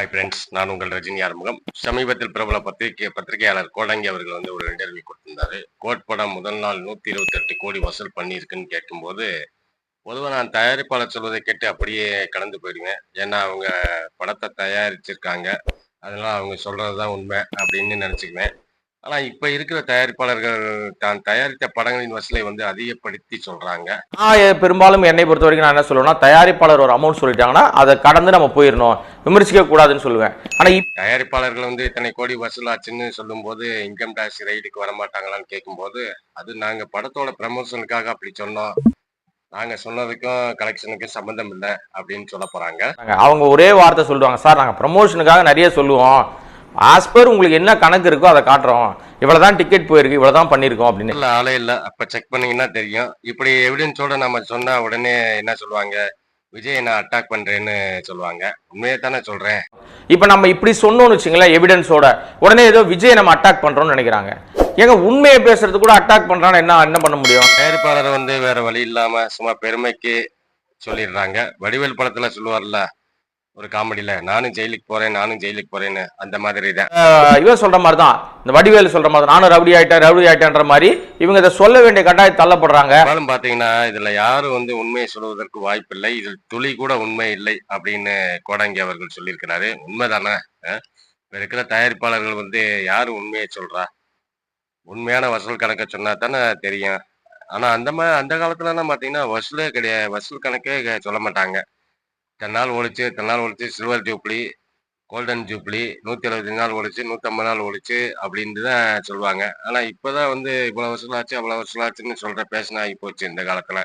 Hi friends நான் உங்கள் ரஜினி ஆறுமுகம். சமீபத்தில் பிரபல பத்திரிகை பத்திரிகையாளர் கோடங்கி அவர்கள் வந்து ஒரு இன்டர்வியூ கொடுத்திருந்தாரு. கோட் படம் முதல் நாள் நூத்தி இருபத்தெட்டு கோடி வசூல் பண்ணியிருக்குன்னு கேட்கும்போது பொதுவாக நான் தயாரிப்பாளர் சொல்வதை கேட்டு அப்படியே கடந்து போயிடுவேன். ஏன்னா அவங்க படத்தை தயாரிச்சிருக்காங்க. அதெல்லாம் அவங்க சொல்றதுதான் உண்மை அப்படின்னு நினச்சிக்குவேன். ஆனால் இப்போ இருக்கிற தயாரிப்பாளர்கள் தான் தயாரித்த படங்களின் வசூலை வந்து அதிகப்படுத்தி நான் எ- பெரும்பாலும் என்னை பொறுத்த வரைக்கும் நான் என்ன சொல்லுவேன்னா தயாரிப்பாளர் ஒரு அமௌண்ட் சொல்லிட்டாங்கன்னா அதை கடந்து நம்ம போயிடணும். விமர்சிக்க கூடாதுன்னு சொல்லுவேன். ஆனா இப்ப தயாரிப்பாளர்கள் வந்து இத்தனை கோடி வசூலாச்சுன்னு சொல்லும்போது இன்கம் டேக்ஸ் ரைடுக்கு வர மாட்டாங்களான்னு கேட்கும்போது அது நாங்க படத்தோட ப்ரமோஷனுக்காக அப்படி சொன்னோம். நாங்க சொன்னதுக்கும் கலெக்ஷனுக்கும் சம்பந்தம் இல்லை அப்படின்னு சொல்ல போறாங்க. அவங்க ஒரே வார்த்தை சொல்லுவாங்க சார் நாங்க ப்ரமோஷனுக்காக நிறைய சொல்லுவோம். ஆஸ் பர் உங்களுக்கு என்ன கணக்கு இருக்கோ அதை காட்டுறோம். இவ்வளவுதான் டிக்கெட் போயிருக்கு இவ்வளவுதான் பண்ணியிருக்கோம் அப்படின்னு. இல்ல ஆளே இல்ல. அப்ப செக் பண்ணீங்கன்னா தெரியும். இப்படி எவிடன்ஸோட நம்ம சொன்னா உடனே என்ன சொல்லுவாங்க? விஜய் நான் அட்டாக் பண்றேன்னு சொல்லுவாங்க. உண்மையை தானே சொல்றேன். இப்ப நம்ம இப்படி சொன்னோம்னு வச்சுங்களேன் எவிடன்ஸோட உடனே ஏதோ விஜய் நம்ம அட்டாக் பண்றோம்னு நினைக்கிறாங்க. ஏங்க உண்மையை பேசுறது கூட அட்டாக் பண்றான்னு என்ன என்ன பண்ண முடியும்? தயாரிப்பாளர் வந்து வேற வழி இல்லாம சும்மா பெருமைக்கு சொல்லிடுறாங்க. வடிவேல் படத்துல சொல்லுவார்ல ஒரு காமெடியில நானும் ஜெயிலுக்கு போறேன் நானும் ஜெயிலுக்கு போறேன்னு அந்த மாதிரி தான் இவன் சொல்ற மாதிரி தான் இந்த வடிவேலு சொல்ற மாதிரி நானும் ரவுடி ஆயிட்டேன் ரவுடி ஆயிட்டேன்ற மாதிரி இவங்க இதை சொல்ல வேண்டிய கட்டாயம் தள்ளப்படுறாங்க. ஆனாலும் பாத்தீங்கன்னா இதுல யாரும் வந்து உண்மையை சொல்வதற்கு வாய்ப்பில்லை இதில் துளி கூட உண்மை இல்லை அப்படின்னு கோடங்கி அவர்கள் சொல்லியிருக்கிறாரு. உண்மைதானே? இப்ப இருக்கிற தயாரிப்பாளர்கள் வந்து யாரு உண்மையை சொல்றா? உண்மையான வசூல் கணக்கை சொன்னா தானே தெரியும். ஆனா அந்த மாதிரி அந்த காலத்துல எல்லாம் பாத்தீங்கன்னா வசூலே கிடையாது வசூல் கணக்கே சொல்ல மாட்டாங்க. நாள் ஒழிச்சு இத்தனை நாள் ஒழிச்சு சில்வர் ஜூப்ளி கோல்டன் ஜூப்ளி நூத்தி அறுபத்தஞ்சு நாள் ஒழிச்சு நூத்தம்பது நாள் ஒழிச்சு அப்படின்னு தான் சொல்லுவாங்க. ஆனா இப்பதான் வந்து இவ்வளவு ஆச்சு அவ்வளவு ஆச்சுன்னு சொல்ற பேஷன் ஆகி போச்சு இந்த காலத்துல.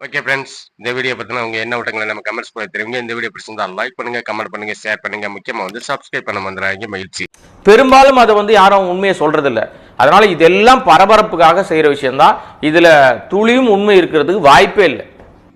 ஓகே ஃப்ரெண்ட்ஸ் இந்த வீடியோ பத்தின உங்க என்ன விட்டங்களை நம்ம கமெண்ட்ஸ் போய் தெரியுங்க இந்த வீடியோ பிடிச்சிருந்தா லைக் பண்ணுங்க கமெண்ட் பண்ணுங்க ஷேர் பண்ணுங்க. முக்கியமா வந்து சப்ஸ்கிரைப் பண்ண வந்துடுறாங்க மகிழ்ச்சி பெரும்பாலும் அதை வந்து யாரும் உண்மையை சொல்றது இல்ல அதனால இதெல்லாம் பரபரப்புக்காக செய்யற விஷயம்தான். இதுல துளியும் உண்மை இருக்கிறதுக்கு வாய்ப்பே இல்லை.